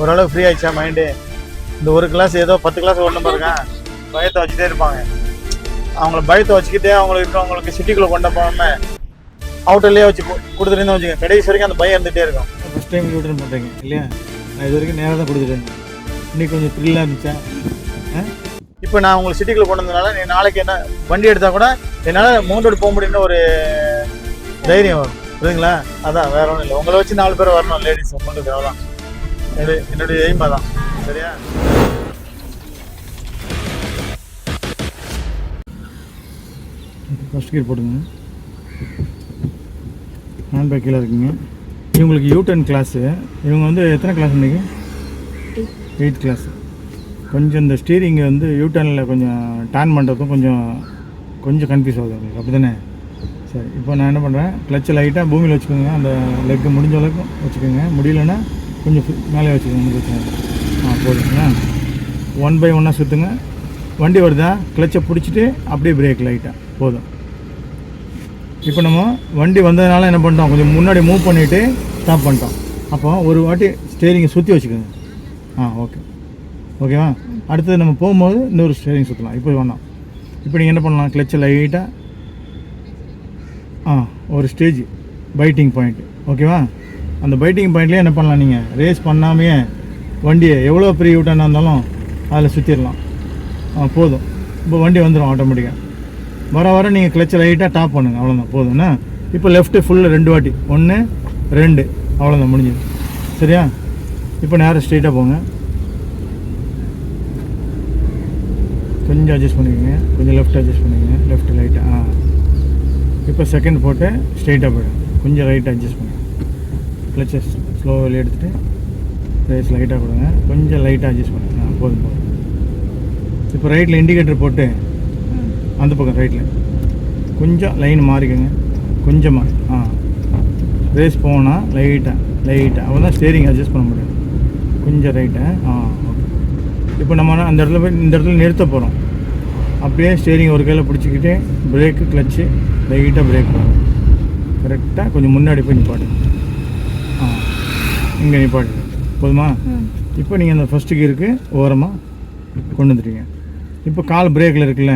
ஓரளவு ஃப்ரீ ஆயிடுச்சா மைண்டு இந்த ஒரு கிளாஸ் ஏதோ பத்து கிளாஸ் ஒன்று பாருங்க. பயத்தை வச்சுட்டே இருப்பாங்க. அவங்கள பயத்தை வச்சுக்கிட்டே அவங்களுக்கு அவங்களுக்கு சிட்டிக்குள்ளே கொண்டு போகாம அவுட்டர்லேயே வச்சு கு- கொடுத்துட்டேன்னு வச்சுக்கோங்க. கடைசி வரைக்கும் அந்த பயம் இருந்துகிட்டே இருக்கும். ஃபஸ்ட் டைம் யூட்டர்ன் பண்ணுறீங்க இல்லையா? நான் இது வரைக்கும் நேராக தான் கொடுத்துட்டேன். இன்னைக்கு கொஞ்சம் த்ரில்லாக இருந்துச்சா? இப்போ நான் உங்களுக்கு சிட்டிக்குள்ளே கொண்டு வந்ததுனால நீ நாளைக்கு என்ன வண்டி எடுத்தால் கூட என்னால் மவுண்ட் ரோடு போக முடியும்னு ஒரு தைரியம் வரும். புரியுதுங்களா? அதான் வேற ஒன்றும் இல்லை. உங்களை வச்சு நாலு பேர் வரணும் லேடிஸ் உங்களுக்கு அவ்வளோதான் என்னுடைய எய்ம் அதான். சரியா? ஃபஸ்ட் கியர் போடுங்க. ஹேண்ட் பேக் கீழே இருக்குங்க. இவங்களுக்கு யூ டென் கிளாஸு இவங்க வந்து எத்தனை கிளாஸ் இன்றைக்கி எயிட் கிளாஸ் கொஞ்சம் இந்த ஸ்டீரிங்கை வந்து யூ டர்னில் கொஞ்சம் டேன் பண்ணுறதும் கொஞ்சம் கொஞ்சம் கன்ஃபியூஸ் ஆகுது அவங்களுக்கு அப்படி தானே சரி இப்போ நான் என்ன பண்ணுறேன் கிளச்சை லைட்டாக பூமியில் வச்சுக்கோங்க. அந்த லெக்கு முடிஞ்ச அளவுக்கு வச்சுக்கோங்க. முடியலன்னா கொஞ்சம் மேலே வச்சுக்கோங்க ஒன்றும் பிரச்சனை இல்லை. ஆ போதுங்களா? ஒன் பை ஒன்னாக சுற்றுங்க வண்டி வருதா? கிளச்சை பிடிச்சிட்டு அப்படியே பிரேக் லைட்டாக போதும். இப்போ நம்ம வண்டி வந்ததுனால என்ன பண்ணிட்டோம்? கொஞ்சம் முன்னாடி மூவ் பண்ணிவிட்டு ஸ்டாப் பண்ணிட்டோம். அப்போ ஒரு வாட்டி ஸ்டேரிங்கை சுற்றி வச்சுக்கோங்க. ஆ ஓகே ஓகேவா அடுத்தது நம்ம போகும்போது இன்னொரு ஸ்டேரிங் சுற்றலாம் இப்போ வேணாம் இப்போ நீங்கள் என்ன பண்ணலாம்? கிளச்சை லைட்டாக ஆ ஒரு ஸ்டேஜ் பைட்டிங் பாயிண்ட் ஓகேவா அந்த பைட்டிங் பாயிண்ட்லேயே என்ன பண்ணலாம் நீங்கள் ரேஸ் பண்ணாமையே வண்டியை எவ்வளோ பெரிய விட்டானா இருந்தாலும் அதில் சுற்றிடலாம் ஆ போதும். இப்போ வண்டி வந்துடும் ஆட்டோமேட்டிக்காக வர வர நீங்கள் கிளச்சை லைட்டாக டாப் பண்ணுங்கள் அவ்வளோதான் போதும்ண்ணா இப்போ லெஃப்ட்டு ஃபுல்லு ரெண்டு வாட்டி. ஒன்று ரெண்டு. அவ்வளோதான் முடிஞ்சது. சரியா? இப்போ நேராக ஸ்ட்ரெயிட்டாக போங்க. கொஞ்சம் அட்ஜஸ்ட் பண்ணிக்கோங்க. கொஞ்சம் லெஃப்ட் அட்ஜஸ்ட் பண்ணிக்கோங்க. லெஃப்ட் லைட்டாக ஆ. இப்போ செகண்ட் போட்டு ஸ்ட்ரெயிட்டாக போய்டும் கொஞ்சம் ரைட்டாக அட்ஜஸ்ட் பண்ணுங்க கிளச்சை ஸ்லோவில் எடுத்துகிட்டு ரேஸ் லைட்டாக கொடுங்க. கொஞ்சம் லைட்டாக அட்ஜஸ்ட் பண்ணுங்க. ஆ போதும் போதும். இப்போ ரைட்டில் இண்டிகேட்டர் போட்டு அந்த பக்கம் ரைட்டில் கொஞ்சம் லைன் மாறிக்கோங்க. கொஞ்சமாக ஆ. ரேஸ் போனால் லைட்டாக லைட்டாக அவன் தான் ஸ்டேரிங் அட்ஜஸ்ட் பண்ண முடியும். கொஞ்சம் ரைட்டாக ஆ ஓகே. இப்போ நம்ம அந்த இடத்துல போய் இந்த இடத்துல நிறுத்த போகிறோம் அப்படியே ஸ்டேரிங் ஒரு கையில் பிடிச்சிக்கிட்டு பிரேக்கு கிளச்சு லைட்டாக பிரேக் பண்ணணும். கரெக்டாக கொஞ்சம் முன்னாடி போய் நிப்பாட்டுங்க. ஆ இங்கே நிப்பாட்டுங்க. போதுமா? இப்போ நீங்கள் அந்த ஃபஸ்ட்டு கீருக்கு ஓரமாக கொண்டு வந்துட்டீங்க இப்போ கால் பிரேக்கில் இருக்குல்ல?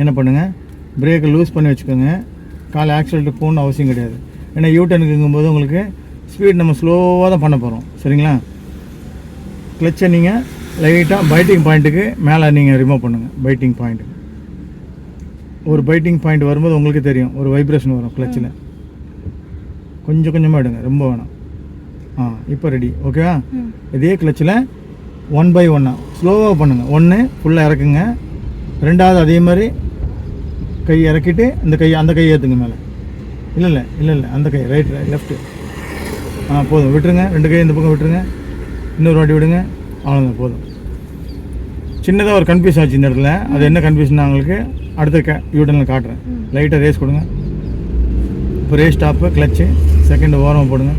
என்ன பண்ணுங்கள் பிரேக்கை லூஸ் பண்ணி வச்சுக்கோங்க. கால் ஆக்சிடென்ட் போகணும்னு அவசியம் கிடையாது. ஏன்னா யூட்டனுக்குங்கும்போது உங்களுக்கு ஸ்பீட் நம்ம ஸ்லோவாக தான் பண்ண போகிறோம் சரிங்களா? கிளச்சை நீங்கள் லைட்டாக பைட்டிங் பாயிண்ட்டுக்கு மேலே நீங்கள் ரிமூவ் பண்ணுங்கள் பைட்டிங் பாயிண்ட்டுக்கு ஒரு பைட்டிங் பாயிண்ட் வரும்போது உங்களுக்கு தெரியும். ஒரு வைப்ரேஷன் வரும் கிளச்சில் கொஞ்சம் கொஞ்சமாக எடுங்க. ரொம்ப வேணாம். ஆ இப்போ ரெடி ஓகேவா இதே கிளச்சில் ஒன் பை ஒன்னா ஸ்லோவாக பண்ணுங்கள் ஒன்று ஃபுல்லாக இறக்குங்க. ரெண்டாவது அதே மாதிரி கை இறக்கிட்டு இந்த கை அந்த கை ஏற்றுங்க மேலே. இல்லை இல்லை இல்லை இல்லை அந்த கை ரைட் லெஃப்ட்டு ஆ போதும். விட்டுருங்க. ரெண்டு கை இந்த பக்கம் விட்டுருங்க. இன்னொரு வாட்டி விடுங்க. அவ்வளோதான் போதும். சின்னதாக ஒரு கன்ஃபியூஸ் ஆச்சு இந்த இடத்துல. அது என்ன கன்ஃபியூஷன் உங்களுக்கு அடுத்த க யூட்டனில் காட்டுறேன். லைட்டாக ரேஸ் கொடுங்க. இப்போ ரேஸ் ஸ்டாப்பு கிளச்சு செகண்ட் ஓரமாக போடுங்க.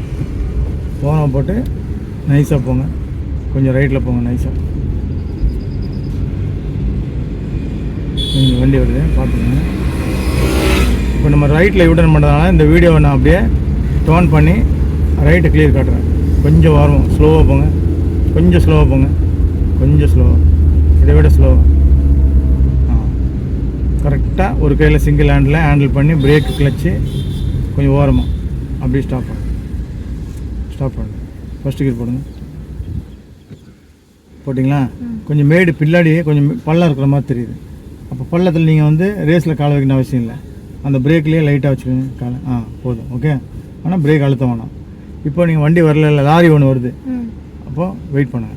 ஓரமாக போட்டு நைஸாக போங்க. கொஞ்சம் ரைட்டில் போங்க நைஸாக கொஞ்சம் வண்டி வருது பார்த்துக்கோங்க. இப்போ நம்ம ரைட்டில் யூட்டர்ன் பண்ணுறதுனால இந்த வீடியோவை நான் அப்படியே டோன் பண்ணி ரைட்டை கிளியர் காட்டுறேன். கொஞ்சம் ஓரமாக ஸ்லோவாக போங்க. கொஞ்சம் ஸ்லோவாக போங்க. கொஞ்சம் ஸ்லோவாக இதை விட ஸ்லோவாக ஆ. கரெக்டாக ஒரு கையில் சிங்கிள் ஹேண்டில் ஹேண்டில் பண்ணி பிரேக் கிளச்சு கொஞ்சம் ஓரமாக அப்படியே ஸ்டாப் பண்ணு ஸ்டாப் பண்ணு. ஃபஸ்ட்டு கீர் போடுங்க. போட்டிங்களா? கொஞ்சம் மேடு பின்னாடி கொஞ்சம் பள்ளம் இருக்கிற மாதிரி தெரியுது. அப்போ பள்ளத்தில் நீங்கள் வந்து ரேஸில் காலை வைக்கணும் அவசியம் இல்லை. அந்த பிரேக்லேயே லைட்டாக வச்சுக்கோங்க. காலை ஆ போதும் ஓகே ஆனால் பிரேக் அழுத்த வேணாம். இப்போ நீங்கள் வண்டி வரல இல்லை லாரி ஒன்று வருது. அப்போது வெயிட் பண்ணுங்க.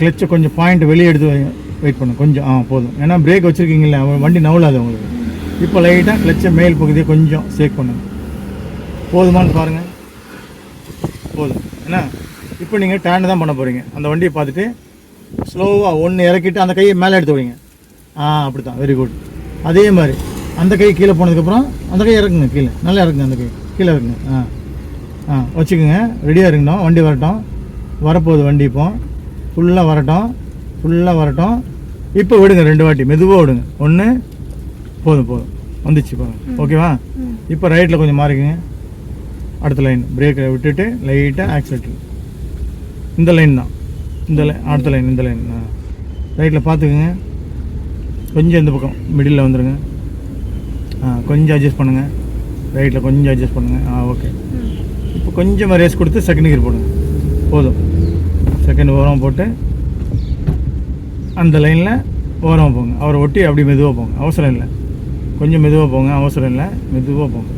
கிளச்சை கொஞ்சம் பாயிண்ட் வெளியே எடுத்து வெயிட் பண்ணுங்க. கொஞ்சம் ஆ போதும். ஏன்னா பிரேக் வச்சுருக்கீங்களே வண்டி நவுலாது உங்களுக்கு. இப்போ லைட்டாக கிளச்சை மேல் பகுதியை கொஞ்சம் சேக் பண்ணுங்க. போதுமான்னு பாருங்கள் போதும். என்ன? இப்போ நீங்கள் டேன் தான் பண்ண போகிறீங்க அந்த வண்டியை பார்த்துட்டு ஸ்லோவாக ஒன்று இறக்கிட்டு அந்த கையை மேலே எடுத்து வைங்க. ஆ அப்படி தான் வெரி குட் அதே மாதிரி அந்த கை கீழே போனதுக்கப்புறம் அந்த கை இறக்குங்க கீழே. நல்லா இறக்குங்க அந்த கை. கீழே இறக்குங்க. ஆ. ஆ வச்சுக்கோங்க. ரெடியாக இருக்கணும். வண்டி வரட்டும். வரப்போகுது வண்டி இப்போ. ஃபுல்லாக வரட்டும். ஃபுல்லாக வரட்டும். இப்போ விடுங்க ரெண்டு வாட்டி. மெதுவாக விடுங்க. ஒன்று போதும் போதும். வந்துச்சு பாருங்க ஓகேவா இப்போ ரைட்டில் கொஞ்சம் மாறிக்குங்க. அடுத்த லைன் பிரேக்கை விட்டுட்டு லைட்டாக ஆக்சிலேட்டர் இந்த லைன் தான். இந்த லைன் அடுத்த லைன் இந்த லைன் ரைட்டில் பார்த்துக்குங்க. கொஞ்சம் இந்த பக்கம் மிடில் வந்துடுங்க ஆ கொஞ்சம் அட்ஜஸ்ட் பண்ணுங்கள் ரைட்டில் கொஞ்சம் அட்ஜஸ்ட் பண்ணுங்கள் ஆ ஓகே இப்போ கொஞ்சம் ரேஸ் கொடுத்து செகண்ட் கியர் போடுங்க. போதும். செகண்ட் ஓரம் போட்டு அந்த லைனில் ஓரமாக போங்க. அவரை ஒட்டி அப்படி மெதுவாக போங்க. அவசரம் இல்லை. கொஞ்சம் மெதுவாக போங்க. அவசரம் இல்லை. மெதுவாக போங்க.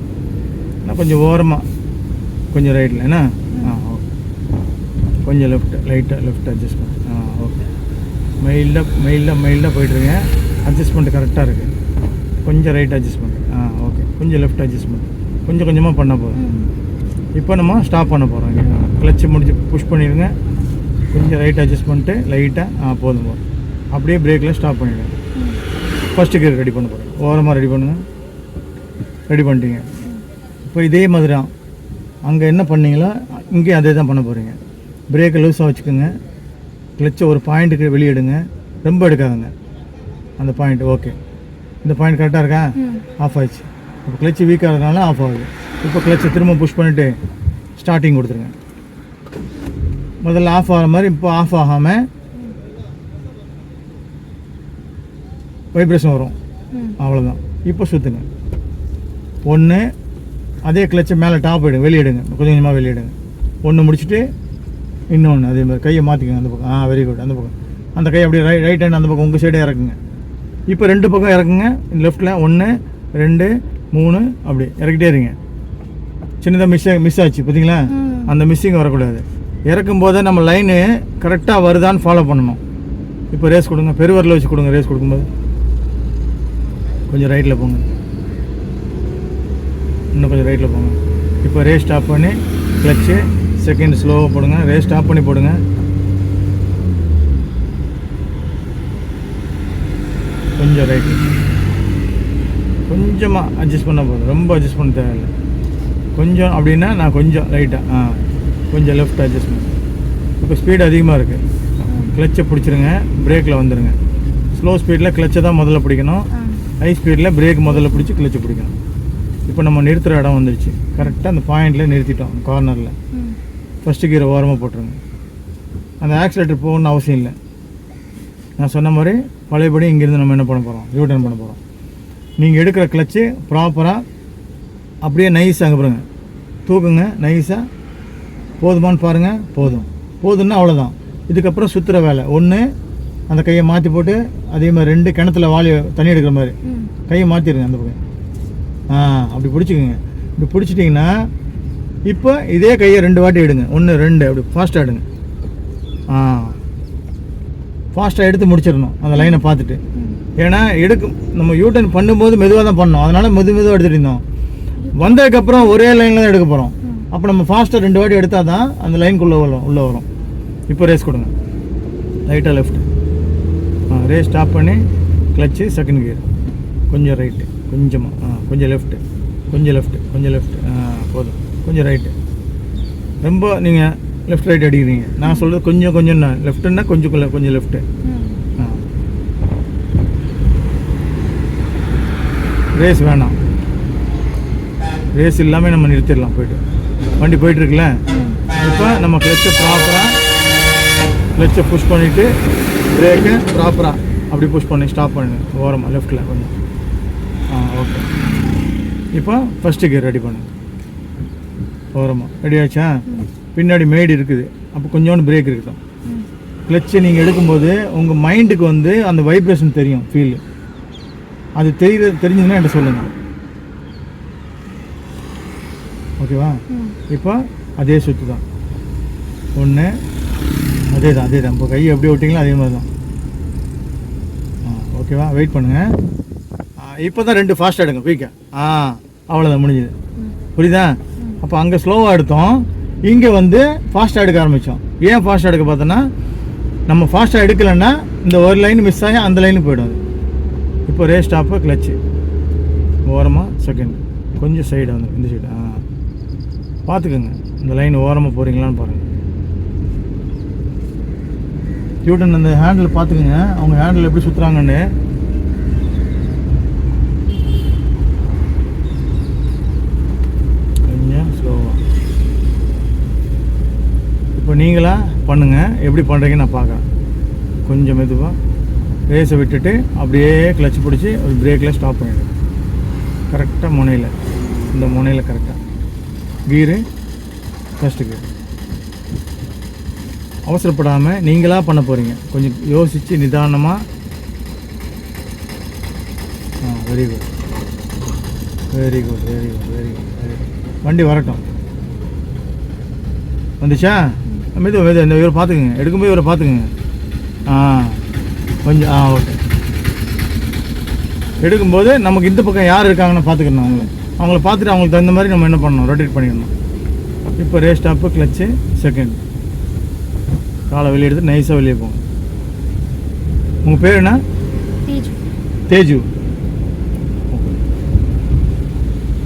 ஆனால் கொஞ்சம் ஓரமாக கொஞ்சம் ரைட்டில் என்ன? ஆ ஓகே கொஞ்சம் லெஃப்ட் லைட்டாக லெஃப்ட் அட்ஜஸ்ட் பண்ணு ஆ ஓகே மைல்டாக மைல்டாக மைல்டாக போயிட்டுருங்க அட்ஜஸ்ட்மெண்ட் கரெக்டாக இருக்குது கொஞ்சம் ரைட் அட்ஜஸ்ட்மெண்ட் ஆ ஓகே கொஞ்சம் லெஃப்ட் அட்ஜஸ்ட்மெண்ட் கொஞ்சம் கொஞ்சமாக பண்ண போதும் இப்போ நம்ம ஸ்டாப் பண்ண போகிறோம் கிளச்சு முடிச்சு புஷ் பண்ணிடுங்க கொஞ்சம் ரைட் அட்ஜஸ்ட் பண்ணிட்டு லைட்டாக ஆ போதும் போதும். அப்படியே பிரேக்கில் ஸ்டாப் பண்ணிவிடுங்க ஃபஸ்ட்டு கியர் ரெடி பண்ண போகிறேன் ஓரமாக ரெடி பண்ணுங்க. ரெடி பண்ணிட்டீங்க. இப்போ இதே மாதிரி தான் அங்கே என்ன பண்ணீங்களோ இங்கேயும் அதே தான் பண்ண போகிறீங்க பிரேக்கை லூஸாக வச்சுக்கோங்க. கிளச்சை ஒரு பாயிண்ட்டுக்கு வெளியே எடுங்க ரொம்ப எடுக்காதுங்க. அந்த பாயிண்ட் ஓகே இந்த பாயிண்ட் கரெக்டாக இருக்கா? ஆஃப் ஆயிடுச்சு. இப்போ கிளச்சு வீக்காக இருக்கனால ஆஃப் ஆகுது. இப்போ கிளச்சை திரும்ப புஷ் பண்ணிவிட்டு ஸ்டார்டிங் கொடுத்துருங்க. முதல்ல ஆஃப் ஆகிற மாதிரி இப்போ ஆஃப் ஆகாமல் வைப்ரேஷன் வரும். அவ்வளோதான் இப்போ சுற்றுங்க ஒன்று அதே கிளச்சை மேலே டாப் எடுங்க வெளியிடுங்க. கொஞ்சம் கொஞ்சமாக வெளியிடுங்க. ஒன்று முடிச்சுட்டு இன்னொன்று அதே மாதிரி கையை மாற்றிக்கங்க அந்த பக்கம். ஆ வெரி குட் அந்த பக்கம். அந்த கை அப்படியே ரைட் ரைட் ஹேண்ட் அந்த பக்கம் உங்கள் சைடே இறக்குங்க. இப்போ ரெண்டு பக்கம் இறக்குங்க. லெஃப்ட்டில் ஒன்று ரெண்டு மூணு அப்படி இறக்கிட்டே இருங்க. சின்னதாக மிஸ் மிஸ் ஆச்சு பார்த்தீங்களா அந்த மிஸ்ஸிங் வரக்கூடாது. இறக்கும் போதே நம்ம லைனு கரெக்டாக வருதான்னு ஃபாலோ பண்ணணும். இப்போ ரேஸ் கொடுங்க. பெருவரில் வச்சு கொடுங்க ரேஸ் கொடுக்கும்போது. கொஞ்சம் ரைட்டில் போங்க. இன்னும் கொஞ்சம் ரைட்டில் போங்க. இப்போ ரேஸ் ஸ்டாப் பண்ணி கிளச்சு செகண்ட் ஸ்லோவாக போடுங்க. ரேஸ் ஸ்டாப் பண்ணி போடுங்க. கொஞ்சம் ரைட்டு கொஞ்சமாக அட்ஜஸ்ட் பண்ண போதும். ரொம்ப அட்ஜஸ்ட் பண்ண தேவையில்லை. கொஞ்சம் அப்படின்னா நான் கொஞ்சம் ரைட்டாக ஆ கொஞ்சம் லெஃப்ட் அட்ஜஸ்ட்மெண்ட் இப்போ ஸ்பீடு அதிகமாக இருக்குது கிளச்சை பிடிச்சிருங்க. பிரேக்கில் வந்துடுங்க ஸ்லோ ஸ்பீடில் கிளச்சை தான் முதல்ல பிடிக்கணும். ஹை ஸ்பீடில் பிரேக் முதல்ல பிடிச்சி கிளச்சை பிடிக்கணும். இப்போ நம்ம நிறுத்துகிற இடம் வந்துடுச்சு கரெக்டாக அந்த பாயிண்டில் நிறுத்திட்டோம் கார்னரில் ஃபஸ்ட்டு கீரை ஓரமாக போட்டுருங்க. அந்த ஆக்சிலேட்டர் போகணும்னு அவசியம் இல்லை. நான் சொன்ன மாதிரி பழையபடி இங்கேருந்து நம்ம என்ன பண்ண போகிறோம் யூ டர்ன் பண்ண போகிறோம் நீங்கள் எடுக்கிற கிளச்சு ப்ராப்பராக அப்படியே நைஸாக அங்கே பாருங்க. தூக்குங்க நைஸாக போதுமான்னு பாருங்கள் போதும். போதும்னா அவ்வளோதான் இதுக்கப்புறம் சுற்றுற வேலை. ஒன்று அந்த கையை மாற்றி போட்டு அதே மாதிரி ரெண்டு கிணத்துல வாளி தண்ணி எடுக்கிற மாதிரி. கையை மாற்றிடுங்க அந்த பக்கம். அப்படி பிடிச்சிக்கோங்க. இப்படி பிடிச்சிட்டிங்கன்னா இப்போ இதே கையை ரெண்டு வாட்டி எடுங்க. ஒன்று ரெண்டு அப்படி ஃபாஸ்ட்டாக எடுங்க. ஆ. ஃபாஸ்ட்டாக எடுத்து முடிச்சிடணும். அந்த லைனை பார்த்துட்டு. ஏன்னா எடுக்கும் நம்ம யூட்டர்ன் பண்ணும்போது மெதுவாக தான் பண்ணோம் அதனால் மெது மெதுவாக எடுத்துகிட்டு இருந்தோம். வந்ததுக்கப்புறம் ஒரே லைனில் தான் எடுக்க போகிறோம் அப்போ நம்ம ஃபாஸ்ட்டாக ரெண்டு வாட்டி எடுத்தால் தான் அந்த லைனுக்குள்ளே வரும் உள்ளே வரும். இப்போ ரேஸ் கொடுங்க. ரைட்டாக லெஃப்ட் ஆ ரேஸ் ஸ்டாப் பண்ணி கிளச்சு செகண்ட் கியர் கொஞ்சம் ரைட்டு கொஞ்சமாக ஆ கொஞ்சம் லெஃப்ட்டு கொஞ்சம் லெஃப்ட்டு கொஞ்சம் லெஃப்ட்டு ஆ போதும். கொஞ்சம் ரைட்டு ரொம்ப நீங்கள் லெஃப்ட் ரைட் அடிக்கிறீங்க. நான் சொல்கிறது கொஞ்சம் கொஞ்சம் லெஃப்ட்டுன்னா கொஞ்சம் கொஞ்சம் கொஞ்சம் லெஃப்ட்டு ஆ. ரேஸ் வேணாம். ரேஸ் இல்லாமல் நம்ம நிறுத்திடலாம் போயிட்டு. வண்டி போயிட்டுருக்குல்ல? இப்போ நம்ம கிளச்சை ப்ராப்பராக கிளச்சை புஷ் பண்ணிவிட்டு பிரேக்கை ப்ராப்பராக அப்படி புஷ் பண்ணி ஸ்டாப் பண்ணுங்க ஓரமாக லெஃப்ட்டில் கொஞ்சம். ஆ ஓகே இப்போ ஃபஸ்ட்டு கியர் ரெடி பண்ணுங்க ஓரமாக ரெடி ஆச்சா? பின்னாடி மேடு இருக்குது. அப்போ கொஞ்சோண்டு பிரேக் இருக்கட்டும். கிளச்சை நீங்கள் எடுக்கும்போது உங்கள் மைண்டுக்கு வந்து அந்த வைப்ரேஷன் தெரியும் ஃபீல் அது தெரிய தெரிஞ்சதுன்னா என்கிட்ட சொல்லுங்கள் ஓகேவா இப்போ அதே சுற்று தான். ஒன்று அதே தான் அதே தான் இப்போ கையை எப்படி விட்டிங்களோ அதே மாதிரி தான் ஆ ஓகேவா வெயிட் பண்ணுங்கள் இப்போ தான் ரெண்டு ஃபாஸ்ட்டாக எடுங்க குயிக்காக ஆ. அவ்வளோதான் முடிஞ்சுது. புரியுதா? அப்போ அங்கே ஸ்லோவாக எடுத்தோம். இங்கே வந்து ஃபாஸ்ட்டாக எடுக்க ஆரம்பித்தோம் ஏன் ஃபாஸ்ட்டாக எடுக்க பார்த்தோன்னா நம்ம ஃபாஸ்ட்டாக எடுக்கலைன்னா இந்த ஒரு லைன் மிஸ் ஆகி அந்த லைனுக்கு போய்டும் அது. இப்போ ரே ஸ்டாப்பு கிளச்சு ஓரமாக செகண்ட் கொஞ்சம் சைடு வந்து இந்த சைடு ஆ. பார்த்துக்கோங்க. இந்த லைன் ஓரமாக போகிறீங்களான்னு பாருங்கள் டியூட்டன் அந்த ஹேண்டில் பார்த்துக்கோங்க. அவங்க ஹேண்டில் எப்படி சுற்றுறாங்கன்னு கொஞ்சம் ஸ்லோவாக இப்போ நீங்களாக பண்ணுங்கள் எப்படி பண்ணுறீங்கன்னு நான் பார்க்குறேன். கொஞ்சம் மெதுவாக ரேஸை விட்டுட்டு அப்படியே கிளச் பிடிச்சி ஒரு பிரேக்கில் ஸ்டாப் பண்ணிவிடு கரெக்டாக முனையில். இந்த முனையில் கரெக்டாக கீரு ஃபஸ்ட்டு கீர். அவசரப்படாமல் நீங்களாக பண்ண போகிறீங்க கொஞ்சம் யோசித்து நிதானமாக ஆ very good very good very good very good very good வண்டி வரட்டும். வந்துச்சா? மெது மெது இந்த இவரை பார்த்துக்குங்க. எடுக்கும்போது இவரை பார்த்துக்குங்க. ஆ கொஞ்சம் ஆ ஓகே. எடுக்கும்போது நமக்கு இந்த பக்கம் யார் இருக்காங்கன்னு பார்த்துக்கணும் அவங்கள. அவங்கள பார்த்துட்டு அவங்களுக்கு தகுந்த மாதிரி நம்ம என்ன பண்ணணும்? ரொட்டேட் பண்ணிடணும். இப்போ ரே ஸ்டாப்பு கிளச்சு செகண்ட் காலை வெளியே எடுத்து நைஸாக வெளியே போங்க. உங்கள் பேர் என்ன? தேஜு. தேஜு.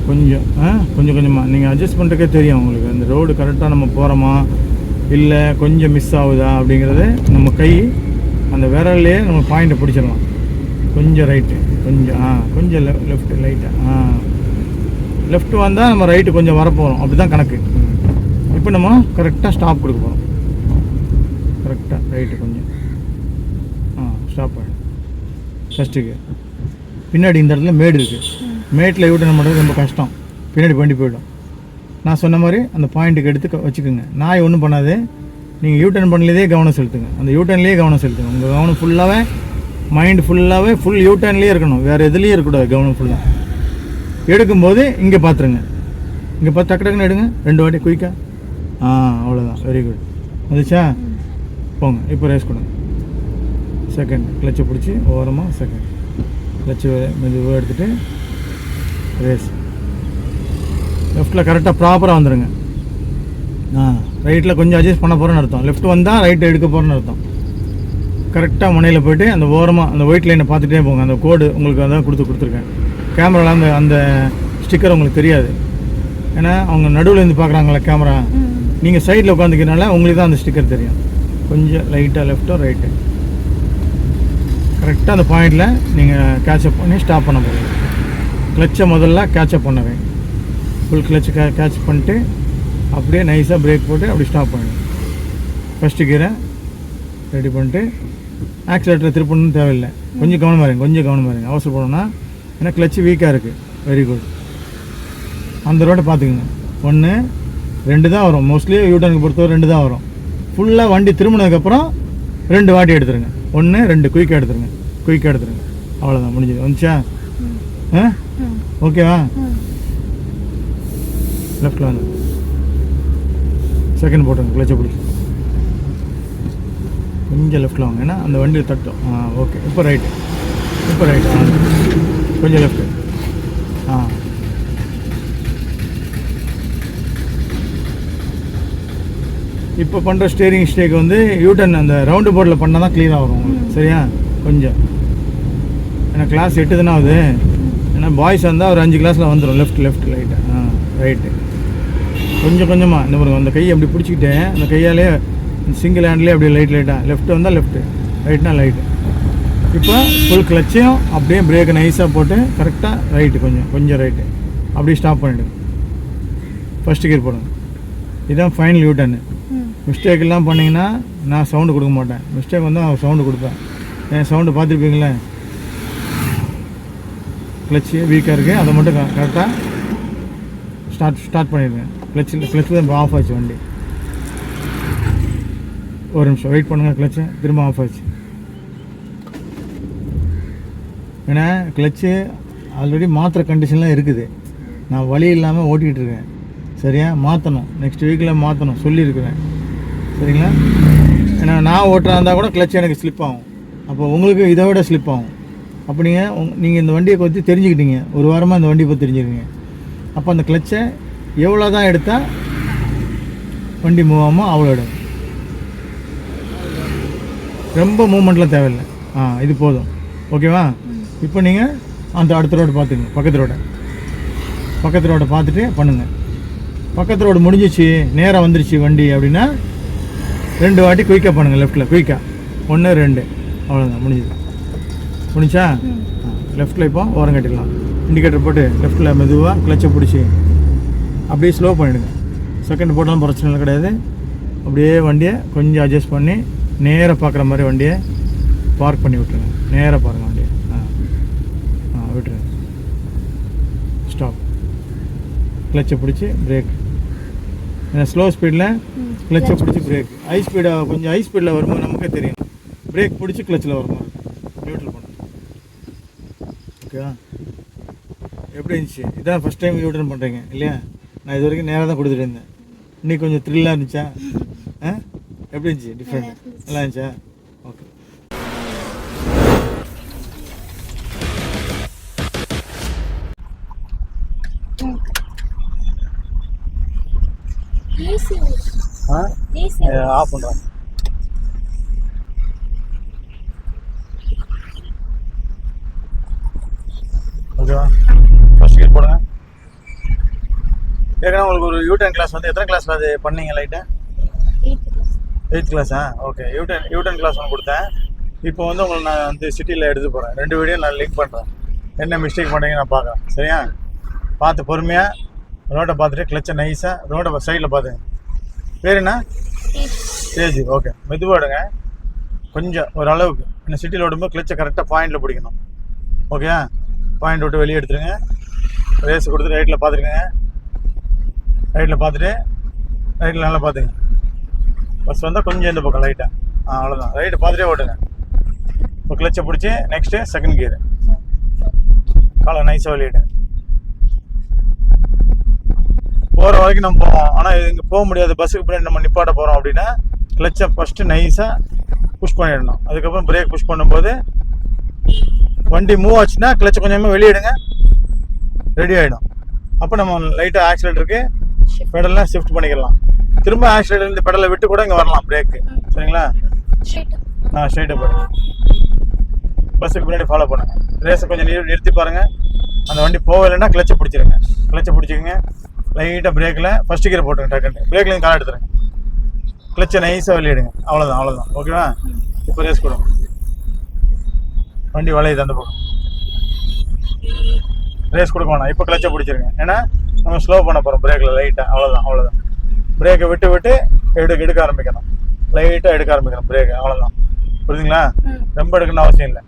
கொஞ்சம் ஆ கொஞ்சம் கொஞ்சமாக நீங்கள் அட்ஜஸ்ட் பண்ணுறக்கே தெரியும் உங்களுக்கு அந்த ரோடு கரெக்டாக நம்ம போகிறோமா இல்லை கொஞ்சம் மிஸ் ஆகுதா அப்படிங்கிறது நம்ம கை அந்த விரல்லையே நம்ம பாயிண்ட்டை பிடிச்சிடலாம். கொஞ்சம் ரைட்டு கொஞ்சம் ஆ கொஞ்சம் லெஃப்ட் லைட்டாக ஆ. லெஃப்ட் வந்தால் நம்ம ரைட்டு கொஞ்சம் வரப்போகிறோம் அப்படி தான் கணக்கு. இப்போ நம்ம கரெக்டாக ஸ்டாப் கொடுக்க போகிறோம் கரெக்டாக ரைட்டு கொஞ்சம். ஆ ஸ்டாப் பண்ணு. ஃபஸ்ட்டுக்கு பின்னாடி இந்த இடத்துல மேடு இருக்குது மேட்டில் விட்டு பண்ணுறது ரொம்ப கஷ்டம். பின்னாடி வண்டி போயிடும். நான் சொன்ன மாதிரி அந்த பாயிண்ட்டுக்கு எடுத்து க- வச்சுக்கோங்க. நாய் ஒன்றும் பண்ணாது. நீங்கள் யூட்டன் பண்ணலேயே கவனம் செலுத்துங்க. அந்த யூட்டன்லேயே கவனம் செலுத்துங்க. உங்கள் கவனம் ஃபுல்லாகவே மைண்ட் ஃபுல்லாகவே ஃபுல் யூட்டன்லேயே இருக்கணும். வேறு எதுலேயும் இருக்கக்கூடாது கவனம் ஃபுல்லாக எடுக்கும்போது இங்கே பார்த்துருங்க இங்கே பார்த்து டக்கு டக்குன்னு எடுங்க. ரெண்டு வாட்டி குயிக்காக ஆ அவ்வளோதான் வெரி குட் வந்துச்சா? போங்க. இப்போ ரேஸ் கொடுங்க. செகண்ட் கிளச்சை பிடிச்சி ஓரமாக செகண்ட் கிளச்சு மெதுவாக எடுத்துகிட்டு ரேஸ் லெஃப்ட்டில் கரெக்டாக ப்ராப்பராக வந்துடுங்க ஆ ரைட்டில் கொஞ்சம் அட்ஜஸ்ட் பண்ண போகிறேன்னு அர்த்தம். லெஃப்ட் வந்தால் ரைட்டை எடுக்க போகிறேன்னு அர்த்தம். கரெக்டாக முனையில் போயிட்டு அந்த ஓரமாக அந்த ஒயிட் லைனை பார்த்துட்டே போங்க. அந்த கோடு உங்களுக்கு அதான் கொடுத்து கொடுத்துருக்கேன். கேமராவில் அந்த அந்த ஸ்டிக்கர் உங்களுக்கு தெரியாது. ஏன்னா அவங்க நடுவில் இருந்து பார்க்குறாங்களே கேமரா நீங்கள் சைடில் உட்காந்துக்கிறனால உங்களுக்கு தான் அந்த ஸ்டிக்கர் தெரியும். கொஞ்சம் லைட்டாக லெஃப்ட்டோ ரைட்டு கரெக்டாக அந்த பாயிண்டில் நீங்கள் கேட்சப் பண்ணி ஸ்டாப் பண்ண போகிறீங்க கிளச்சை முதல்ல கேட்சப் பண்ணவே ஃபுல் கிளச்சு கே கேட்ச் பண்ணிட்டு அப்படியே நைஸாக பிரேக் போட்டு அப்படி ஸ்டாப் பண்ணிடுங்க ஃபஸ்ட்டு கீரை ரெடி பண்ணிட்டு ஆக்சிலேட்டரை திருப்பணும்னு தேவையில்லை. கொஞ்சம் கவனமாக இருங்க கொஞ்சம் கவனமாக இருங்க. அவசரப்படணும்னா ஏன்னா கிளச்சு வீக்காக இருக்குது வெரி குட் அந்த ரோட்டை பார்த்துக்குங்க. ஒன்று ரெண்டு தான் வரும். மோஸ்ட்லி யூட்டனுக்கு பொறுத்தவரை ரெண்டு தான் வரும். ஃபுல்லாக வண்டி திரும்பினதுக்கப்புறம் ரெண்டு வாட்டி எடுத்துருங்க. ஒன்று ரெண்டு குயிக்காக எடுத்துருங்க. குயிக்காக எடுத்துருங்க. அவ்வளோதான் முடிஞ்சது. வந்துச்சா? ஆ? ஓகேவா? ம் லெஃப்டில் வந்து. செகண்ட் போட்டுருங்க கிளச்சை பிடிச்சி. கொஞ்சம் லெஃப்ட்டில் வாங்க. ஏன்னா அந்த வண்டியில் தட்டும். ஆ ஓகே இப்போ ரைட்டு இப்போ ரைட் ஆ கொஞ்சம் லெஃப்ட்டு ஆ. இப்போ பண்ணுற ஸ்டேரிங் ஸ்டேக் வந்து யூட்டன் அந்த ரவுண்டு போர்டில் பண்ணால் தான் க்ளீனாக வரும். சரியா? கொஞ்சம். ஏன்னா கிளாஸ் எட்டு தானே ஆகுது. ஏன்னா பாய்ஸ் வந்தால் ஒரு அஞ்சு கிளாஸில் வந்துடும் லெஃப்ட் லெஃப்ட் ரைட்டு ஆ ரைட்டு கொஞ்சம் கொஞ்சமாக இந்த பாருங்க அந்த கையை அப்படி பிடிச்சிக்கிட்டு அந்த கையாலே சிங்கிள் ஹேண்ட்லேயே அப்படியே லைட் லைட்டாக லெஃப்ட் வந்தால் லெஃப்ட்டு ரைட்னா ரைட்டு இப்போ ஃபுல் கிளச்சையும் அப்படியே பிரேக்கை நைஸாக போட்டு கரெக்டாக ரைட்டு கொஞ்சம் கொஞ்சம் ரைட்டு அப்படியே ஸ்டாப் பண்ணிவிடுங்க ஃபஸ்ட்டு கியர் போடுங்க. இதுதான் ஃபைனல் யூட்டர்னு ம். மிஸ்டேக் எல்லாம் பண்ணிங்கன்னா நான் சவுண்டு கொடுக்க மாட்டேன். மிஸ்டேக் வந்து அவன் சவுண்டு கொடுப்பேன். என் சவுண்டு பார்த்துருப்பீங்களே? கிளச்சு வீக்காக இருக்குது அதை மட்டும் கரெக்டாக ஸ்டார்ட் ஸ்டார்ட் பண்ணிடுங்க. கிளச்சு கிளச்சு தான் ஆஃப் ஆச்சு வண்டி. ஒரு நிமிஷம் வெயிட் பண்ணுங்கள் கிளச்சு திரும்ப ஆஃப் ஆச்சு. ஏன்னா கிளச்சு ஆல்ரெடி மாற்றுற கண்டிஷன்லாம் இருக்குது. நான் வழி இல்லாமல் ஓட்டிகிட்டு இருக்கேன். சரியா? மாற்றணும் நெக்ஸ்ட் வீக்கில் மாற்றணும் சொல்லியிருக்கிறேன். சரிங்களா? ஏன்னா நான் ஓட்டுறா இருந்தால் கூட கிளச் எனக்கு ஸ்லிப் ஆகும். அப்போ உங்களுக்கு இதை விட ஸ்லிப் ஆகும். அப்போ நீங்கள் நீங்கள் இந்த வண்டியை பற்றி தெரிஞ்சுக்கிட்டீங்க. ஒரு வாரமாக இந்த வண்டியை பற்றி தெரிஞ்சுக்கிட்டீங்க. அப்போ அந்த கிளச்சை எவ்வளோ தான் எடுத்தால் வண்டி மூவ் ஆகாமல் அவ்வளோ எடுங்க ரொம்ப மூமெண்ட்லாம் தேவையில்லை. ஆ இது போதும். ஓகேவா இப்போ நீங்கள் அந்த அடுத்த ரோடு பார்த்துங்க. பக்கத்து ரோடை பக்கத்து ரோடை பார்த்துட்டு பண்ணுங்கள் பக்கத்து ரோடு முடிஞ்சிச்சு நேராக வந்துருச்சு வண்டி அப்படின்னா ரெண்டு வாட்டி குயிக்காக பண்ணுங்கள் லெஃப்ட்டில் குயிக்காக ஒன்று ரெண்டு. அவ்வளோதான் முடிஞ்சுது. முடிஞ்சா? லெஃப்ட்டில் இப்போ ஓரம் கட்டிடலாம். இண்டிகேட்டர் போட்டு லெஃப்ட்டில் மெதுவாக கிளச்சை பிடிச்சி அப்படியே ஸ்லோ பண்ணிவிடுங்க செகண்ட் போட்டாலும் பிரச்சனை இல்லை கிடையாது. அப்படியே வண்டியை கொஞ்சம் அட்ஜஸ்ட் பண்ணி நேராக பார்க்குற மாதிரி வண்டியை பார்க் பண்ணி விட்டுருங்க. நேராக பாருங்கள் வண்டியை. ஆ. ஆ விட்டுருங்க. ஸ்டாப் கிளச்சை பிடிச்சி பிரேக் ஏன்னா ஸ்லோ ஸ்பீடில் கிளச்சை பிடிச்சி பிரேக் ஹை ஸ்பீடாக கொஞ்சம் ஹை ஸ்பீடில் வரும்போது நமக்கே தெரியும். பிரேக் பிடிச்சி கிளச்சில் வரும்போது. நியூட்ரல் பண்ணணும். ஓகேவா எப்படி இருந்துச்சு? இதான் ஃபஸ்ட் டைம் யூட்டர்ன் பண்ணுறீங்க இல்லையா? நான் இது வரைக்கும் நேராக தான் கொடுத்துட்டு இருந்தேன். இன்னைக்கு கொஞ்சம் த்ரில்லாக இருந்துச்சா? ஆ? எப்படி இருந்துச்சு? டிஃப்ரெண்ட் நல்லா இருந்துச்சா? ஓகே ஆஃப் பண்ணுறேன் ஓகேவா? ஃபர்ஸ்ட் கியர் போடுங்க. ஏற்கனவே உங்களுக்கு ஒரு யூட்டன் கிளாஸ் வந்து எத்தனை கிளாஸ் அது பண்ணீங்க லைட்டாக eight class okay U turn U turn class ஒன்று கொடுத்தேன். இப்போ வந்து உங்களுக்கு நான் வந்து சிட்டியில் எடுத்து போகிறேன் ரெண்டு வீடியோ நான் லிங்க் பண்ணுறேன் என்ன மிஸ்டேக் பண்ணுறீங்க நான் பார்க்குறேன். சரியா? பார்த்து பொறுமையாக ரோட்டை பார்த்துட்டு கிளச்சை நைஸாக ரோட்டை சைடில் பார்த்துங்க. பேர் என்ன? ஸ்டேஜ் ஓகே மெதுவாக எடுங்க. கொஞ்சம் ஒரு அளவுக்கு இந்த சிட்டியில் ஓடும்போது கிளச்சை கரெக்டாக பாயிண்டில் பிடிக்கணும். ஓகே பாயிண்ட் விட்டு வெளியே எடுத்துருங்க. ரேஸ் கொடுத்து ரைட்டில் பார்த்துருங்க ரைட்டில் பார்த்துட்டு ரைட்டில் நல்லா பார்த்துங்க. பஸ் வந்தால் கொஞ்சம் இந்த பக்கம் லைட்டாக ஆ அவ்வளோதான் ரைட்டு பார்த்துட்டே ஓட்டுங்க. இப்போ கிளச்சை பிடிச்சி நெக்ஸ்ட்டு செகண்ட் கியர் காலை நைஸாக வெளியிடு. போகிற வரைக்கும் நம்ம போவோம். ஆனால் இங்கே போக முடியாது. பஸ்ஸுக்கு பின்னாடி நம்ம நிப்பாட்ட போகிறோம் அப்படின்னா கிளச்சை ஃபஸ்ட்டு நைஸாக புஷ் பண்ணிடணும். அதுக்கப்புறம் பிரேக் புஷ் பண்ணும்போது வண்டி மூவ் ஆச்சுன்னா கிளச்சை கொஞ்சமாக வெளியிடுங்க. ரெடி ஆகிடும் அப்போ நம்ம லைட்டாக ஆக்சிலேட்டருக்கு பெடல்லாம் ஷிஃப்ட் பண்ணிக்கலாம். திரும்ப ஆக்சிலேட்டர் இந்த பெடலை விட்டு கூட இங்கே வரலாம் பிரேக்கு சரிங்களா? நான் ஸ்ட்ரைட்டாக போடுறேன் பஸ்ஸுக்கு பின்னாடி ஃபாலோ பண்ணுங்க. ரேஸை கொஞ்சம் நிறு- நிறுத்தி பாருங்க. அந்த வண்டி போகலைன்னா கிளச்சை பிடிச்சிருங்க. கிளச்சை பிடிச்சிக்கங்க. லைட்டாக பிரேக்கில் ஃபஸ்ட்டு கியர் போட்டுருங்க டக்குன்னு பிரேக்லேயும் கால் எடுத்துருங்க. கிளச்சை நைஸாக வெளியிடுங்க. அவ்வளோதான் அவ்வளோதான் ஓகேவா இப்போ ரேஸ் கொடுங்க. வண்டி வளையுது அந்த பக்கம். ரேஸ் கொடுக்க வேணாம். இப்போ கிளச்சை பிடிச்சிருங்க. ஏன்னா நம்ம ஸ்லோ பண்ண போகிறோம் பிரேக்கில் லைட்டாக அவ்வளோதான் அவ்வளோதான் பிரேக்கை விட்டு விட்டு எடுக்க எடுக்க ஆரம்பிக்கணும். லைட்டாக எடுக்க ஆரம்பிக்கணும் பிரேக் அவ்வளோதான் புரியுதுங்களா? ரொம்ப எடுக்கணும்னு அவசியம் இல்லை.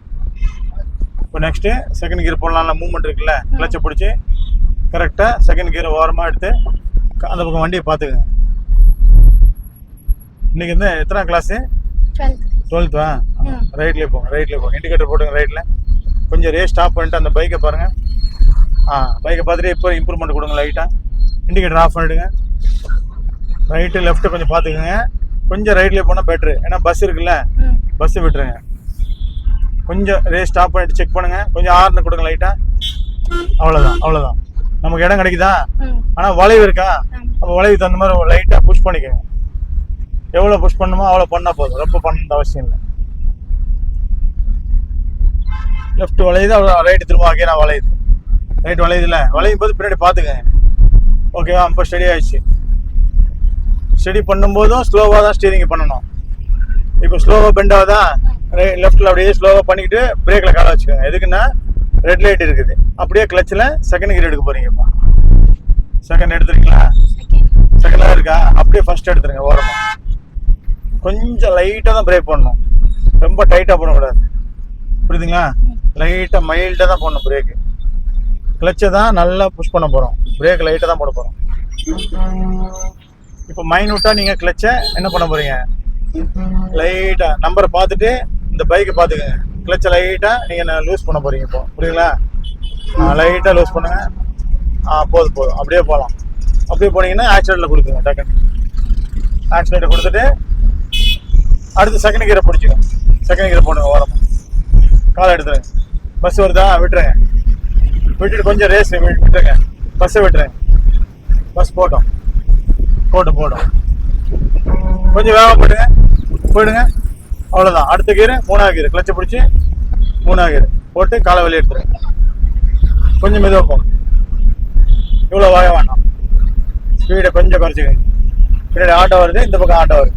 இப்போ நெக்ஸ்ட்டு செகண்ட் கியர் போடலாம்ல மூவ்மெண்ட் இருக்குல்ல கிளச்சை பிடிச்சி கரெக்டாக செகண்ட் கியர் ஓரமாக எடுத்து அந்த பக்கம் வண்டியை பார்த்துக்குங்க. இன்னைக்கு வந்து எத்தனை கிளாஸு டுவெல்த் டுவெல்த்தா. ரைட்லேயே போங்க ரைட்லேயே போங்க. இண்டிகேட்டர் போட்டுங்க ரைட்டில் கொஞ்சம் ரேஸ் ஸ்டாப் பண்ணிட்டு அந்த பைக்கை பாருங்கள் ஆ பைக்கை பார்த்துட்டு இப்போ இம்ப்ரூவ்மெண்ட் கொடுங்க லைட்டாக இண்டிகேட்டர் ஆஃப் பண்ணிவிடுங்க ரைட்டு லெஃப்ட்டு கொஞ்சம் பார்த்துக்குங்க. கொஞ்சம் ரைட்லேயே போனால் பெட்ரு ஏன்னா பஸ் இருக்குல்ல? பஸ்ஸு விட்டுருங்க. கொஞ்சம் ரேஸ் ஸ்டாப் பண்ணிட்டு செக் பண்ணுங்க. கொஞ்சம் ஆர்னு கொடுங்க லைட்டா அவ்வளோதான் அவ்வளோதான் நமக்கு இடம் கிடைக்குதா? ஆனால் வளைவு இருக்கா? அப்போ வளைவு தகுந்த மாதிரி லைட்டாக புஷ் பண்ணிக்கோங்க. எவ்வளோ புஷ் பண்ணணுமோ அவ்வளோ பண்ணால் போதும். ரொம்ப பண்ண அவசியம் இல்லை. லெஃப்ட் வளையுது அவ்வளோ ரைட்டு திரும்ப ஆகிய நான் வளையுது. ரைட் வளையுதுல. வளையும் போது பின்னாடி பார்த்துக்கங்க ஓகேவா இப்போ ஸ்டடி ஆயிடுச்சு. ஸ்டடி பண்ணும்போதும் ஸ்லோவாக தான் ஸ்டீரிங் பண்ணணும். இப்போ ஸ்லோவாக பெண்ட் ஆகுதா? லெஃப்ட்டில் அப்படியே ஸ்லோவாக பண்ணிக்கிட்டு பிரேக்கில் கால வச்சுக்கோங்க. எதுக்குன்னா ரெட் லைட் இருக்குது. அப்படியே கிளச்சில் செகண்ட் கியர் எடுக்க போகிறீங்கப்பா செகண்ட் எடுத்துருக்கீங்களா? செகண்டாக இருக்கா? அப்படியே ஃபர்ஸ்ட் எடுத்துருங்க ஓரமாக கொஞ்சம் லைட்டாக தான் பிரேக் பண்ணணும். ரொம்ப டைட்டாக பண்ணக்கூடாது புரியுதுங்களா? லைட்டாக மைல்டாக தான் பண்ணணும் பிரேக்கு கிளச்சை தான் நல்லா புஷ் பண்ண போகிறோம் பிரேக் லைட்டாக தான் போட போகிறோம் இப்போ மைனூட்டாக நீங்கள் கிளச்சை என்ன பண்ண போகிறீங்க லைட்டாக நம்பரை பார்த்துட்டு இந்த பைக்கை பார்த்துக்குங்க. கிளச்சை லைட்டாக நீங்கள் லூஸ் பண்ண போகிறீங்க இப்போ? புரியுங்களா லைட்டாக லூஸ் பண்ணுங்கள் ஆ போதும் போதும். அப்படியே போகலாம். அப்படியே போனீங்கன்னா ஆக்சிடெண்ட்டில் கொடுக்குங்க டக்குன்னு. ஆக்சிடெண்ட்டை கொடுத்துட்டு அடுத்து செகண்ட் கீரை பிடிச்சிக்கோங்க. செகண்ட் கீரை போடுங்க ஓரமாக காலை எடுத்துருங்க. பஸ் வருதா? விட்டுருங்க. விட்டுட்டு கொஞ்சம் ரேஸ் விட்டுருங்க பஸ்ஸை விட்டுருங்க. பஸ் போட்டோம் போட்டு போட்டோம் கொஞ்சம் வேகமாக போயிடுங்க. போயிடுங்க. அவ்வளோதான் அடுத்த கீரு மூணாவது கீரு கிளச்சை பிடிச்சி மூணாவது கீரு போட்டு காலை வெளியே எடுத்துருங்க. கொஞ்சம் மெதுவாக போகும் இவ்வளோ வாய வேண்டாம் ஸ்பீடை கொஞ்சம் குறைச்சிக்கங்க. பின்னாடி ஆட்டோ வருது இந்த பக்கம் ஆட்டோ வருது.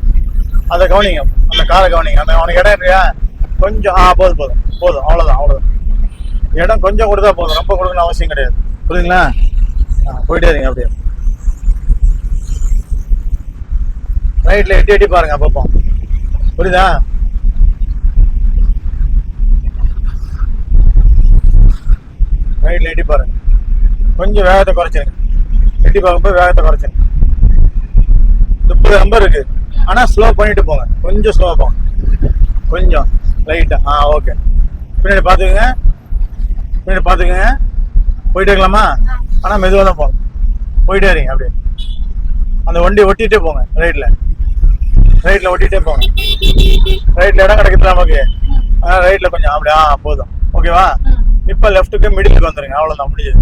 அதை கவனிங்க. அந்த காரை கவனிங்க. அந்த அவனுக்கு இடம் இல்லையா? கொஞ்சம் ஆ போதும் போதும். போதும். அவ்வளோதான் அவ்வளோதான் இடம் கொஞ்சம் கொடுத்தா போதும். ரொம்ப கொடுக்கணும் அவசியம் கிடையாது. புரியுதுங்களா? ஆ போயிட்டே இருங்க அப்படியே. ரைட்ல எட்டி எட்டி பாருங்க அப்பப்போ. புரியுதா? ரைட்ல எட்டி பாருங்க. கொஞ்சம் வேகத்தை குறைச்சிருங்க. எட்டி பார்க்கும்போது வேகத்தை குறைச்சிருங்க. முப்பது நம்பர் இருக்கு. ஆனா ஸ்லோ பண்ணிட்டு போங்க. கொஞ்சம் ஸ்லோ போங்க. கொஞ்சம். லைட்டா ஆ. ஓகே பின்னாடி பார்த்துக்குங்க. பின்னாடி பார்த்துக்குங்க. போயிட்டே இருக்கலாமா? ஆனால் மெதுவாக தான் போகணும். போயிட்டே இருங்க அப்படியே. அந்த வண்டி ஒட்டிகிட்டே போங்க ரைட்டில் ரைட்டில் ஒட்டிகிட்டே போங்க. ரைட்டில் இடம் கிடைக்குது நமக்கு. ஆனால் ரைட்டில் கொஞ்சம் அப்படியே ஆ போதும். ஓகேவா இப்போ லெஃப்ட்டுக்கு மிடிலுக்கு வந்துடுங்க அவ்வளோதான் முடிஞ்சது.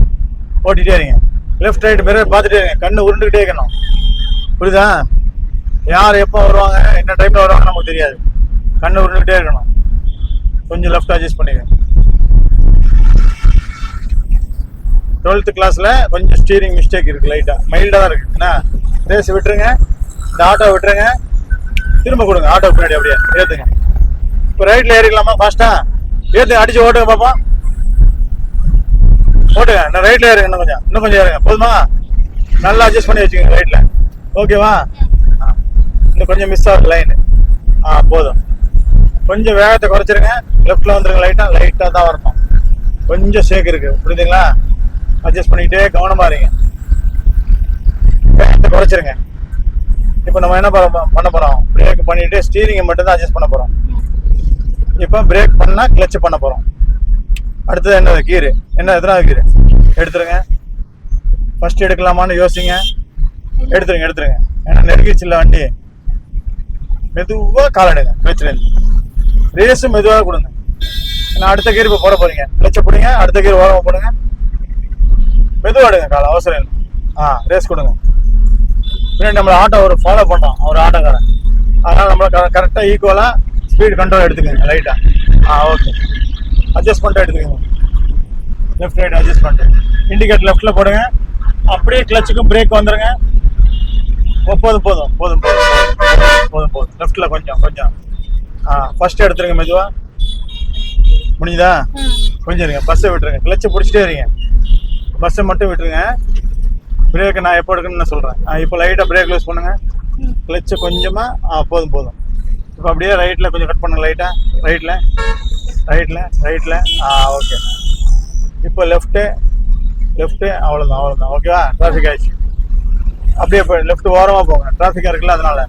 ஓட்டிகிட்டே இருங்க. லெஃப்ட் ரைட் மிரர் பார்த்துட்டே இருங்க. கண்ணு உருண்டுகிட்டே இருக்கணும். புரியுதா? யார் எப்போ வருவாங்க என்ன டைமில் வருவாங்க நமக்கு தெரியாது. கண்ணு உருண்டுகிட்டே இருக்கணும். கொஞ்சம் லெஃப்ட் அட்ஜஸ்ட் பண்ணிக்கணும் டுவெல்த் கிளாஸில் கொஞ்சம் ஸ்டீரிங் மிஸ்டேக் இருக்குது லைட்டாக மைல்டாக தான் இருக்குது என்ன? ரேஸ் விட்டுருங்க. இந்த ஆட்டோ விட்டுருங்க. திரும்ப கொடுங்க. ஆட்டோ பின்னாடி அப்படியே. ஏற்றுங்க இப்போ ரைட்டில் ஏறிக்கலாமா? ஃபாஸ்ட்டாக ஏற்றுங்க அடித்து ஓட்டுங்க பார்ப்போம் ஓட்டுங்க. நான் ரைட்டில் ஏறுங்க இன்னும் கொஞ்சம். இன்னும் கொஞ்சம் ஏறுங்க. போதுமா? நல்லா அட்ஜஸ்ட் பண்ணி வச்சுக்கோங்க ரைட்டில் ஓகேவா ஆ. இன்னும் கொஞ்சம் மிஸ் ஆகுது லைன் ஆ போதும். கொஞ்சம் வேகத்தை குறைச்சிருங்க. லெஃப்ட்டில் வந்துருங்க லைட்டாக லைட்டாக தான் வரணும். கொஞ்சம் சேக் இருக்குது புரியுதுங்களா அட்ஜஸ்ட் பண்ணிக்கிட்டே கவனமா இருங்க. வேகத்தை குறைச்சிருங்க. இப்போ நம்ம என்ன பண்ண பண்ண போகிறோம் பிரேக் பண்ணிட்டு ஸ்டீரிங்கை மட்டும்தான் அட்ஜஸ்ட் பண்ண போகிறோம் இப்போ பிரேக் பண்ணால் கிளச் பண்ண போகிறோம் அடுத்தது என்ன கீரு என்ன எத்தனாவது கீரு எடுத்துருங்க. ஃபஸ்ட்டு எடுக்கலாமான்னு யோசிங்க. எடுத்துருங்க எடுத்துருங்க. ஏன்னா நெருங்கிச்சுல்ல வண்டி. மெதுவாக காலடுங்க கிளச்சிலேருந்து ரேஸும் மெதுவாக கொடுங்க. ஏன்னா அடுத்த கீர் இப்போ போட போகிறீங்க கிளச்ச பிடிங்க அடுத்த கீர் ஓரமாக போடுங்க. மெதுவாக எடுங்க கால் அவசரம் இல்லை. ஆ ரேஸ் கொடுங்க. பின்னாடி நம்மள ஆட்டோ ஒரு ஃபாலோ பண்ணுறோம் ஒரு ஆட்டோக்காரன். அதனால நம்மள கரெக்டாக ஈக்குவலாக ஸ்பீட் கண்ட்ரோல் எடுத்துக்கோங்க லைட்டாக ஆ. ஓகே அட்ஜஸ்ட் பண்ணிட்டு எடுத்துக்கோங்க. லெஃப்ட் ரைட் அட்ஜஸ்ட் பண்ணிட்டு. இண்டிகேட் லெஃப்ட்டில் போடுங்க. அப்படியே கிளச்சுக்கும் பிரேக் வந்துருங்க. ஓ, போதும் போதும் போதும் போதும் போதும் போதும் லெஃப்ட்டில் கொஞ்சம் கொஞ்சம். ஆ ஃபர்ஸ்ட் எடுத்துருங்க மெதுவா. முடிஞ்சுதா? கொஞ்சம் இருங்க பஸ்ஸை விட்டுருங்க. கிளச்சை பிடிச்சிட்டே இருங்க. பஸ்ஸை மட்டும் விட்டுருங்க. பிரேக்கை நான் எப்போ எடுக்கணும்னு நான் சொல்கிறேன் இப்போ லைட்டாக பிரேக் லூஸ் பண்ணுங்க. கிளச்சை கொஞ்சமாக போதும் போதும். இப்போ அப்படியே ரைட்டில் கொஞ்சம் கட் பண்ணுங்க லைட்டாக ரைட்டில் ரைட்டில் ரைட்டில் ஆ ஓகே இப்போ லெஃப்ட்டு லெஃப்ட்டு அவ்வளோதான் அவ்வளோதான் ஓகேவா டிராஃபிக் ஆயிடுச்சு. அப்படியே இப்போ லெஃப்ட் ஓரமாக போங்க. டிராஃபிக்காக இருக்குல்ல அதனால.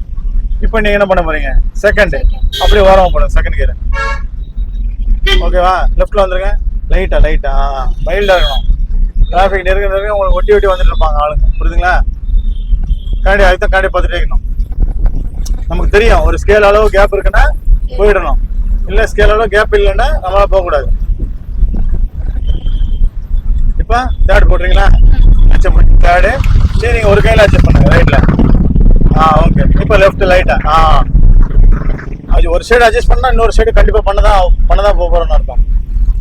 இப்போ நீங்கள் என்ன பண்ண போறீங்க? செகண்டு அப்படியே ஓரமாக போடுங்க செகண்ட் கியர் ஓகேவா லெஃப்ட்டில் வந்துருங்க. லைட்டாக லைட்டாக மைல்டாக இருக்கணும். டிராஃபிக் நெருங்க நெருங்க உங்களுக்கு ஒட்டி ஒட்டி வந்துட்டு இருப்பாங்க ஆளுங்க. புரியுதுங்களா? காண்டி அதுதான் தான் காண்டி பார்த்துட்டே இருக்கணும். நமக்கு தெரியும் ஒரு ஸ்கேல் அளவு கேப் இருக்குன்னா போயிடணும். இல்லை ஸ்கேல் அளவு கேப் இல்லைன்னா நம்மளால் போகக்கூடாது. இப்போ தேர்ட் போடுறீங்களா அச்சம் தேர்டு சரி நீங்கள் ஒரு கையில் அட்ஜஸ்ட் பண்ணுங்க ரைட்டில் ஆ ஓகே இப்போ லெஃப்ட் லைட்டா ஆ? அது ஒரு சைடு அட்ஜஸ்ட் பண்ணால் இன்னொரு சைடு கண்டிப்பாக பண்ண தான் பண்ண தான் போகிறோம்னு அர்த்தம்.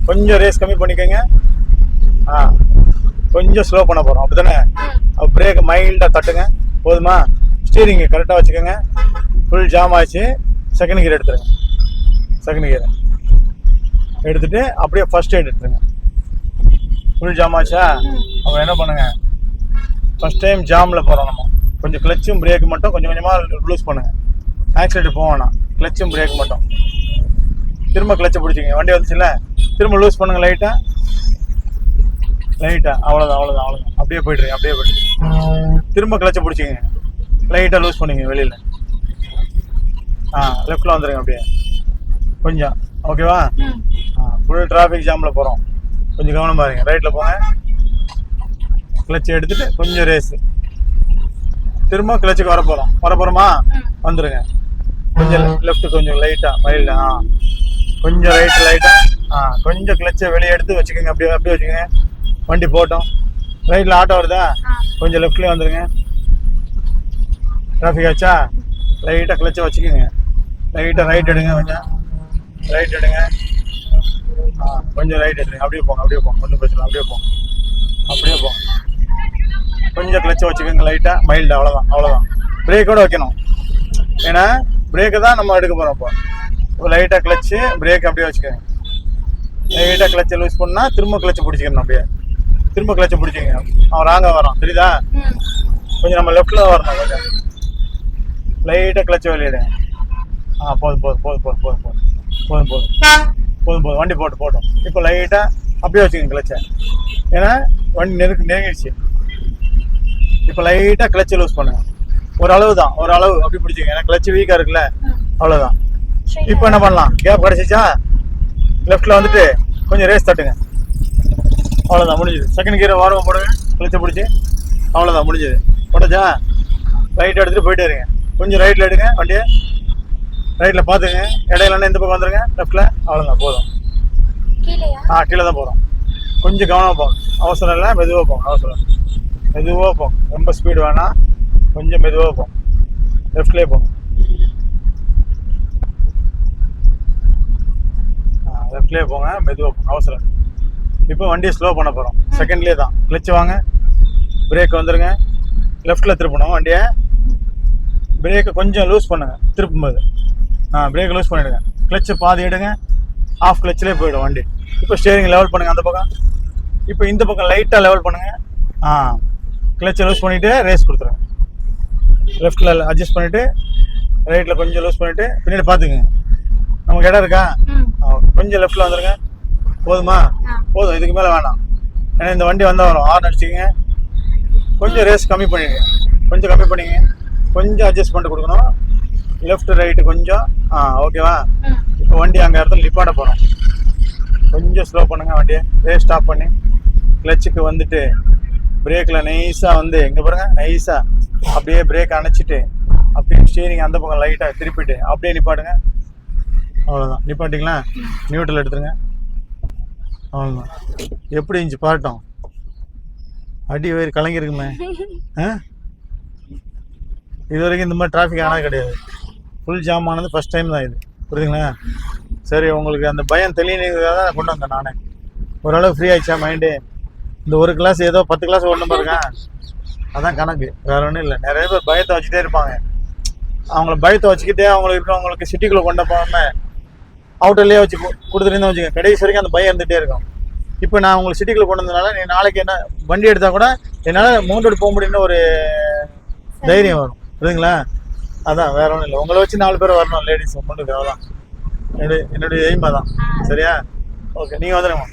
கொஞ்சம் ரேஸ் கம்மி பண்ணிக்கோங்க. ஆ கொஞ்சம் ஸ்லோ பண்ண போகிறோம் அப்படி தானே பிரேக் மைல்டாக தட்டுங்க. போதுமா? ஸ்டீரிங் கரெக்டாக வச்சுக்கோங்க. ஃபுல் ஜாம் ஆச்சு. செகண்ட் கியர் எடுத்துருங்க. செகண்ட் கியர் எடுத்துட்டு அப்படியே ஃபர்ஸ்ட் எய்ட் எடுத்துருங்க. ஃபுல் ஜாம் ஆச்சா? அப்போ என்ன பண்ணுங்க? ஃபர்ஸ்ட் டைம் ஜாமில் போகிறோம் நம்ம. கொஞ்சம் கிளச்சும் பிரேக் மட்டும் கொஞ்சம் கொஞ்சமாக லூஸ் பண்ணுங்க. ஆக்சிடென்ட் போக வேணாம். கிளச்சும் பிரேக் மட்டும். திரும்ப கிளச்சை பிடிச்சிங்க வண்டி வந்துச்சுல்ல? திரும்ப லூஸ் பண்ணுங்க லைட்டாக லைட்டாக அவ்வளோதான் அவ்வளோதான் அவ்வளோதான் அப்படியே போயிட்டுருங்க அப்படியே போயிட்டு திரும்ப கிளச்சை பிடிச்சிங்க லைட்டாக லூஸ் பண்ணிங்க வெளியில். ஆ லெஃப்டில் வந்துடுங்க அப்படியே. கொஞ்சம் ஓகேவா ஃபுல் டிராஃபிக் ஜாமில் போகிறோம் கொஞ்சம் கவனமா இருங்க. ரைட்டில் போங்க. கிளச்சை எடுத்துட்டு கொஞ்சம் ரேஸ் திரும்ப கிளச்சுக்கு வர போகிறோம் வர போகிறோமா வந்துருங்க. கொஞ்சம் லெஃப்ட் கொஞ்சம் லைட்டாக மைல்டு ஆ. கொஞ்சம் ரைட் லைட்டாக ஆ கொஞ்சம் கிளச்சை வெளியே எடுத்து வச்சுக்கோங்க. அப்படியே அப்படியே வச்சுக்கோங்க. வண்டி போட்டோம். ரைட்டில் ஆட்டோ வருதா? கொஞ்சம் லெஃப்ட்லேயே வந்துருங்க. டிராஃபிக் ஆச்சா? லைட்டாக கிளச்சை வச்சுக்கோங்க. லைட்டாக ரைட் எடுங்க கொஞ்சம். ரைட் எடுங்க. ஆ கொஞ்சம் ரைட் எடுங்க. அப்படியே போங்க அப்படியே போங்க. ஒன்றும் பிரச்சனை அப்படியே போங்க. அப்படியே போங்க. கொஞ்சம் கிளச்சை வச்சுக்கோங்க லைட்டாக மைல்டு அவ்வளோதான் அவ்வளோதான் பிரேக்கோட வைக்கணும். ஏன்னா பிரேக்கை தான் நம்ம எடுக்க போகிறோம் இப்போ. இப்போ லைட்டாக கிளச்சு பிரேக் அப்படியே வச்சுக்கோங்க. லைட்டாக கிளச்சை லூஸ் பண்ணால் திரும்ப கிளச்சை பிடிச்சிக்கணும் அப்படியே. திரும்ப கிளச்சை பிடிச்சிக்கங்க. அவன் ராங்க வரோம் தெரியுதா? கொஞ்சம் நம்ம லெஃப்டில் வரணும் கொஞ்சம். லைட்டாக கிளச் வெளியிடுங்க ஆ போதும் போதும் போதும் போதும் போதும் போதும். போதும் போதும். போதும் போதும். வண்டி போட்டு போட்டோம். இப்போ லைட்டாக அப்படியே வச்சுக்கோங்க கிளச்சை ஏன்னா வண்டி நெருக்கு நெருங்கிடுச்சு. இப்போ லைட்டாக கிளச்சை லூஸ் பண்ணுங்க. ஒரு அளவு தான். ஒரு அளவு. அப்படி பிடிச்சிங்க ஏன்னா கிளச்சு வீக்காக இருக்குல்ல. அவ்வளோதான் இப்போ என்ன பண்ணலாம்? கேப் கிடச்சிச்சா? லெஃப்ட்டில் வந்துட்டு கொஞ்சம் ரேஸ் தட்டுங்க. அவ்வளோதான் முடிஞ்சுது. செகண்ட் கியர் வாரமாக போடுங்க கிளச்சை பிடிச்சி அவ்வளோதான் முடிஞ்சுது. போட்டச்சா? ரைட் எடுத்துகிட்டு போயிட்டே இருங்க. கொஞ்சம் ரைட்டில் எடுங்க வண்டியை. ரைட்டில் பார்த்துங்க இடையில இந்த பக்கம் வந்துருங்க. லெஃப்ட்டில் அவ்வளோதான் போதும். ஆ கீழே தான் போகிறோம் கொஞ்சம் கவனமாக போங்க. அவசரம் இல்லை மெதுவாக போங்க அவசரம். மெதுவாக போங்க. ரொம்ப ஸ்பீடு வேணாம். கொஞ்சம் மெதுவாக போங்க. லெஃப்ட்லேயே போங்க. லெஃப்ட்லேயே போங்க மெதுவாக போங்க. அவசரம் இல்லை. இப்போ வண்டியை ஸ்லோ பண்ண போகிறோம் செகண்ட்லேயே தான். கிளச்சு வாங்க. பிரேக் வந்துருங்க. லெஃப்ட்டில் திருப்பணும். வண்டியை பிரேக்கை கொஞ்சம் லூஸ் பண்ணுங்க. திருப்பும்போது. ஆ பிரேக் லூஸ் பண்ணிடுங்க. கிளச்சை பாதி எடுங்க. ஆஃப் கிளச்சிலே போயிடும் வண்டி. இப்போ ஸ்டேரிங் லெவல் பண்ணுங்க அந்த பக்கம். இப்போ இந்த பக்கம் லைட்டாக லெவல் பண்ணுங்க. ஆ கிளச்சை லூஸ் பண்ணிவிட்டு ரேஸ் கொடுத்துருங்க. லெஃப்ட்டில் அட்ஜஸ்ட் பண்ணிவிட்டு ரைட்டில் கொஞ்சம் லூஸ் பண்ணிவிட்டு பின்னாடி பார்த்துங்க நமக்கு இடம் இருக்கா? கொஞ்சம் லெஃப்ட்டில் வந்துருங்க. போதுமா. போதும் இதுக்கு மேலே வேணாம். ஏன்னா இந்த வண்டி வந்தால் வரும். ஹார்ன் அடிச்சிங்க கொஞ்சம் ரேஸ் கம்மி பண்ணிடுங்க. கொஞ்சம் கம்மி பண்ணிங்க. கொஞ்சம் அட்ஜஸ்ட் பண்ணிட்டு கொடுக்கணும். லெஃப்ட் ரைட்டு கொஞ்சம். ஆ ஓகேவா இப்போ வண்டி அங்கே இடத்துல நிப்பாட போகிறோம் கொஞ்சம் ஸ்லோ பண்ணுங்க வண்டியை. ரேஸ் ஸ்டாப் பண்ணி. கிளச்சுக்கு வந்துட்டு பிரேக்கில் நைஸாக வந்து எங்கே பாருங்க நைஸாக அப்படியே பிரேக் அணைச்சிட்டு அப்படியே ஸ்டீரிங் அந்த பக்கம் லைட்டாக திருப்பிட்டு அப்படியே நிப்பாட்டுங்க. அவ்வளோதான் நிப்பாட்டிங்களா? நியூட்ரல் எடுத்துருங்க. அவ்வளோதான் எப்படி இருந்துச்சு பாட்டம்? அடி வயிறு கலங்கிருக்குமே. ஆ? இது வரைக்கும் இந்த மாதிரி டிராஃபிக் ஆனால் கிடையாது. ஃபுல் ஜாம் ஆனது ஃபஸ்ட் டைம் தான் இது. புரியுதுங்களா? சரி உங்களுக்கு அந்த பயம் தெளிவுக்காக தான் கொண்டு வந்தேன் நானே. ஓரளவு ஃப்ரீ ஆயிடுச்சா மைண்டு இந்த ஒரு கிளாஸ் ஏதோ பத்து கிளாஸ் ஒன்று பாருங்க. அதான் கணக்கு. வேற ஒன்றும் இல்லை. நிறைய பேர் பயத்தை வச்சுட்டே இருப்பாங்க. அவங்கள பயத்தை வச்சுக்கிட்டே அவங்களுக்கு இருக்கிறவங்களுக்கு சிட்டிக்குள்ளே கொண்டு போகாம அவுட்டர்லேயே வச்சு கு- கொடுத்துருந்தா வச்சுக்க கடைசி வரைக்கும் அந்த பயம் இருந்துகிட்டே இருக்கும். இப்போ நான் உங்களுக்கு சிட்டிக்குள்ளே கொண்டு வந்ததுனால நீ நாளைக்கு என்ன வண்டி எடுத்தால் கூட என்னால் மவுண்டட் போக முடியும்னு ஒரு தைரியம் வரும். புரியுதுங்களா? அதான் வேற ஒன்றும் இல்லை. உங்களை வச்சு நாலு பேர் வரணும் லேடிஸ் மட்டும் அவ்வளோதான் என்னுடைய என்னுடைய எய்ம் அதான். சரியா? ஓகே நீங்கள் வந்துடுங்க